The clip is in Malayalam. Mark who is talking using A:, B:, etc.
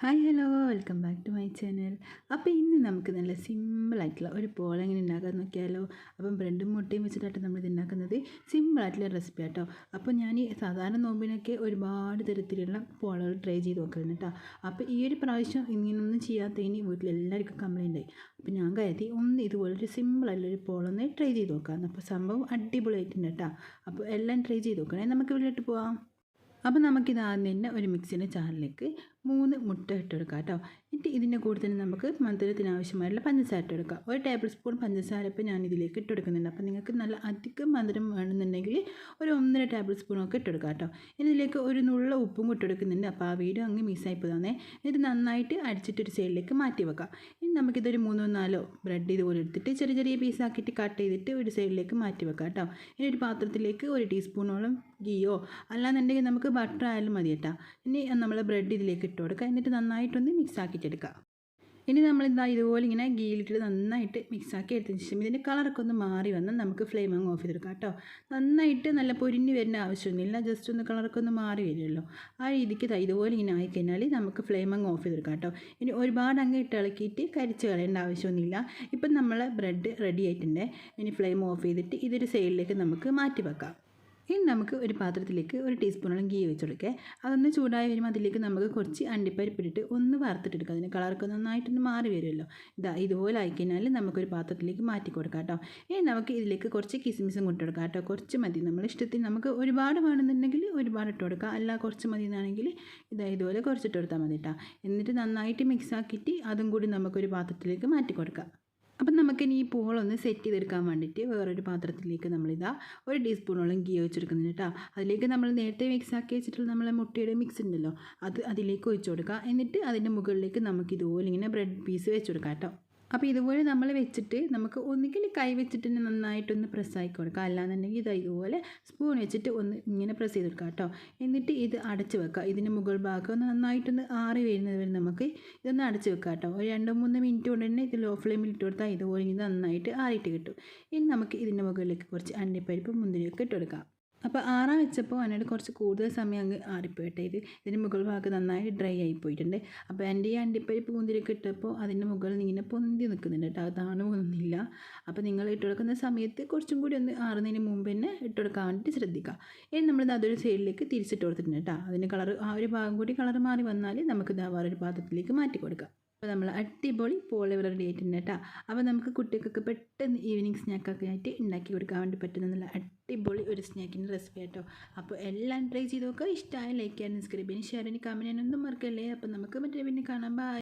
A: Hi hello welcome back to my channel അപ്പോൾ ഇന്ന് നമുക്ക് നല്ല സിമ്പിളായിട്ടുള്ള ഒരു പോൾ എങ്ങനെ ഉണ്ടാക്കാൻ നോക്കിയാലോ. അപ്പം ബ്രെഡും മുട്ടയും വെച്ചിട്ടാണ് നമ്മൾ ഇത് ഉണ്ടാക്കുന്നത്. സിമ്പിളായിട്ടുള്ള റെസിപ്പി ആട്ടോ. അപ്പോൾ ഞാൻ ഈ സാധാരണ നോമ്പിനൊക്കെ ഒരുപാട് തരത്തിലുള്ള പോളകൾ ട്രൈ ചെയ്ത് നോക്കലുണ്ട് കേട്ടോ അപ്പോൾ ഈ ഒരു പ്രാവശ്യം ഇങ്ങനെയൊന്നും ചെയ്യാത്തതിന് വീട്ടിലെല്ലാവർക്കും കംപ്ലൈന്റ് ആയി. അപ്പോൾ ഞാൻ കരുതി ഒന്ന് ഇതുപോലൊരു സിമ്പിളായിട്ടുള്ളൊരു പോളൊന്ന് ട്രൈ ചെയ്ത് നോക്കാം അപ്പോൾ സംഭവം അടിപൊളിയായിട്ടുണ്ട് കേട്ടോ അപ്പോൾ എല്ലാം ട്രൈ ചെയ്ത് നോക്കണേ. നമുക്ക് വീട്ടിലോട്ട് പോവാം? അപ്പോൾ നമുക്കിത് ആദ്യം തന്നെ ഒരു മിക്സിന്റെ ചാറിലേക്ക് മൂന്ന് മുട്ട ഇട്ട് കൊടുക്കാം കേട്ടോ. എന്നിട്ട് ഇതിന്റെ കൂടെ തന്നെ നമുക്ക് മധുരത്തിന് ആവശ്യമായിട്ടുള്ള പഞ്ചസാര ഇട്ട് ഒരു ടേബിൾ സ്പൂൺ പഞ്ചസാര ഇപ്പോൾ ഞാൻ ഇതിലേക്ക് ഇട്ട് കൊടുക്കുന്നുണ്ട്. അപ്പോൾ നിങ്ങൾക്ക് നല്ല അധികം മധുരം വേണമെന്നുണ്ടെങ്കിൽ ഒരു ഒന്നര ടേബിൾ സ്പൂണൊക്കെ ഇട്ട് കേട്ടോ. ഇതിലേക്ക് ഒരു നുള്ള ഉപ്പും ഇട്ടെടുക്കുന്നുണ്ട് അപ്പോൾ ആ വീഡിയോ അങ്ങ് മിസ്സായി പോകുന്നേ ഇത് നന്നായിട്ട് അടിച്ചിട്ട് ഒരു സൈഡിലേക്ക് മാറ്റി വെക്കാം. ഇനി നമുക്കിതൊരു മൂന്നോ നാലോ ബ്രെഡ് ഇതുപോലെ എടുത്തിട്ട് ചെറിയ ചെറിയ പീസാക്കിയിട്ട് കട്ട് ചെയ്തിട്ട് ഒരു സൈഡിലേക്ക് മാറ്റി വെക്കാം കേട്ടോ. ഇനി ഒരു പാത്രത്തിലേക്ക് ഒരു ടീസ്പൂണോളം ഗീയോ അല്ലാന്നുണ്ടെങ്കിൽ നമുക്ക് ബട്ടർ ആയാലും മതി കേട്ടോ. ഇനി നമ്മൾ ബ്രെഡ് ഇതിലേക്ക് ഇട്ട് കൊടുക്കുക എന്നിട്ട് നന്നായിട്ടൊന്ന് മിക്സ് ആക്കിയിട്ടെടുക്കുക ഇനി നമ്മൾ എന്താ ഇതുപോലെ ഇങ്ങനെ ഗീലിട്ടിട്ട് നന്നായിട്ട് മിക്സ് ആക്കി എടുത്തതിന് ശേഷം ഇതിന്റെ കളറൊക്കെ ഒന്ന് മാറി വന്ന് നമുക്ക് ഫ്ലെയിം അങ്ങ് ഓഫ് ചെയ്തെടുക്കാം കേട്ടോ. നന്നായിട്ട് നല്ല പൊരിഞ്ഞ് വരുന്ന ആവശ്യമൊന്നുമില്ല ജസ്റ്റ് ഒന്ന് കളറൊക്കെ ഒന്ന് മാറി വരുമല്ലോ. ആ രീതിക്ക് ഇതുപോലെ ഇങ്ങനെ ആയിക്കഴിഞ്ഞാൽ നമുക്ക് ഫ്ലെയിം അങ്ങ് ഓഫ് ചെയ്തെടുക്കാം കേട്ടോ. ഇനി ഒരുപാട് അങ്ങ് ഇട്ട് ഇളക്കിയിട്ട് കരിച്ച് കളയേണ്ട ആവശ്യമൊന്നുമില്ല. ഇപ്പം നമ്മൾ ബ്രെഡ് റെഡി ആയിട്ടുണ്ട്. ഇനി ഫ്ലെയിം ഓഫ് ചെയ്തിട്ട് ഇതൊരു സൈഡിലേക്ക് നമുക്ക് മാറ്റി വെക്കാം. ഇനി നമുക്ക് ഒരു പാത്രത്തിലേക്ക് ഒരു ടീസ്പൂണോളം ഗീ വെച്ച് കൊടുക്കുക അതൊന്ന് ചൂടായി വരുമ്പോൾ അതിലേക്ക് നമുക്ക് കുറച്ച് അണ്ടിപ്പരിപ്പിട്ടിട്ട് ഒന്ന് വറുത്തിട്ടെടുക്കുക അതിന് കളറൊക്കെ നന്നായിട്ടൊന്ന് മാറി വരുമല്ലോ. ഇതാ ഇതുപോലെ ആയിക്കഴിഞ്ഞാൽ നമുക്കൊരു പാത്രത്തിലേക്ക് മാറ്റി കൊടുക്കാം കേട്ടോ. ഇനി നമുക്ക് ഇതിലേക്ക് കുറച്ച് കിസ്മിസും കൊടുക്കാം കേട്ടോ. കുറച്ച് മതി. നമ്മൾ ഇഷ്ടത്തിന് നമുക്ക് ഒരുപാട് വേണമെന്നുണ്ടെങ്കിൽ ഒരുപാട് ഇട്ട് കൊടുക്കാം. അല്ല കുറച്ച് മതി എന്നാണെങ്കിൽ ഇതാ ഇതുപോലെ കുറച്ചിട്ട് കൊടുത്താൽ മതി കേട്ടോ. എന്നിട്ട് നന്നായിട്ട് മിക്സ് ആക്കിയിട്ട് അതും കൂടി നമുക്കൊരു പാത്രത്തിലേക്ക് മാറ്റി കൊടുക്കാം. അപ്പം നമുക്കിനി ഈ പൂളൊന്ന് സെറ്റ് ചെയ്തെടുക്കാൻ വേണ്ടിയിട്ട് വേറൊരു പാത്രത്തിലേക്ക് നമ്മളിതാ ഒരു ടീസ്പൂണോളം ഗീ വെച്ചെടുക്കുന്നുണ്ട് കേട്ടോ. അതിലേക്ക് നമ്മൾ നേരത്തെ മിക്സ് ആക്കി വെച്ചിട്ടുള്ള നമ്മളെ മുട്ടയുടെ മിക്സ് ഉണ്ടല്ലോ അത് അതിലേക്ക് ഒഴിച്ചു കൊടുക്കുക. എന്നിട്ട് അതിന്റെ മുകളിലേക്ക് നമുക്ക് ഇതുപോലെ ഇങ്ങനെ ബ്രെഡ് പീസ് വെച്ച് കൊടുക്കാം കേട്ടോ. അപ്പോൾ ഇതുപോലെ നമ്മൾ വെച്ചിട്ട് നമുക്ക് ഒന്നുകിൽ കൈ വെച്ചിട്ട് തന്നെ നന്നായിട്ടൊന്ന് പ്രസ് ആയി കൊടുക്കുക അല്ലാന്നുണ്ടെങ്കിൽ ഇത് ഇതുപോലെ സ്പൂൺ വെച്ചിട്ട് ഒന്ന് ഇങ്ങനെ പ്രസ് ചെയ്ത് കൊടുക്കുക കേട്ടോ എന്നിട്ട് ഇത് അടച്ച് വെക്കുക ഇതിന്റെ മുകൾ ഭാഗം ഒന്ന് നന്നായിട്ടൊന്ന് ആറി വരുന്നത് വരെ നമുക്ക് ഇതൊന്ന് അടച്ച് വെക്കുക കേട്ടോ ഒരു രണ്ടോ മൂന്ന് മിനിറ്റ് കൊണ്ട് തന്നെ ഇത് ലോ ഫ്ലെയിമിൽ ഇട്ട് കൊടുത്താൽ ഇതുപോലെ ഇത് നന്നായിട്ട് ആറിയിട്ട് കിട്ടും. ഇനി നമുക്ക് ഇതിന്റെ മുകളിലേക്ക് കുറച്ച് അണ്ടിപ്പരിപ്പ് മുന്തിരിയൊക്കെ ഇട്ട് കൊടുക്കാം. അപ്പോൾ ആറാൻ വെച്ചപ്പോൾ അതിനോട് കുറച്ച് കൂടുതൽ സമയം അങ്ങ് ആറിപ്പോയിട്ടെ. ഇത് ഇതിന് മുകൾ ഭാഗം നന്നായി ഡ്രൈ ആയി പോയിട്ടുണ്ട്. അപ്പോൾ എന്റെ ഈ അണ്ടിപ്പരിപ്പ് മുന്തിരിയൊക്കെ ഇട്ടപ്പോൾ അതിന്റെ മുകളിൽ ഇങ്ങനെ പൊന്തി നിൽക്കുന്നുണ്ട് കേട്ടോ. അത് താണു പോകുന്നില്ല. അപ്പോൾ നിങ്ങൾ ഇട്ട് കൊടുക്കുന്ന സമയത്ത് കുറച്ചും കൂടി ഒന്ന് ആറുന്നതിന് മുമ്പ് തന്നെ ഇട്ട് കൊടുക്കാൻ വേണ്ടിയിട്ട് ശ്രദ്ധിക്കുക. ഇനി നമ്മളിത് അതൊരു സൈഡിലേക്ക് തിരിച്ചിട്ട് കൊടുത്തിട്ടുണ്ട് കേട്ടോ. അതിന്റെ കളർ ആ ഒരു ഭാഗം കൂടി കളർ മാറി വന്നാൽ നമുക്ക് ഇത് വേറൊരു പാത്രത്തിലേക്ക് മാറ്റി കൊടുക്കാം. അപ്പോൾ നമ്മൾ അടിപൊളി പോളി റെഡി ആയിട്ടുണ്ട് കേട്ടോ. അപ്പോൾ നമുക്ക് കുട്ടികൾക്കൊക്കെ പെട്ടെന്ന് ഈവനിങ് സ്നാക്കൊക്കെ ആയിട്ട് ഉണ്ടാക്കി കൊടുക്കാൻ വേണ്ടി പറ്റുന്ന നല്ല അടിപൊളി ഒരു സ്നാക്കിന്റെ റെസിപ്പി കേട്ടോ അപ്പോൾ എല്ലാം ട്രൈ ചെയ്ത് നോക്കുക. ഇഷ്ടമായ ലൈക്ക് ചെയ്യാനും സബ്സ്ക്രൈബ് ചെയ്യാനും ഷെയർ ചെയ്യാനും കമന്റ് ചെയ്യാനൊന്നും മറക്കല്ലേ. അപ്പോൾ നമുക്ക് മറ്റേ പിന്നെ കാണാം. ബൈ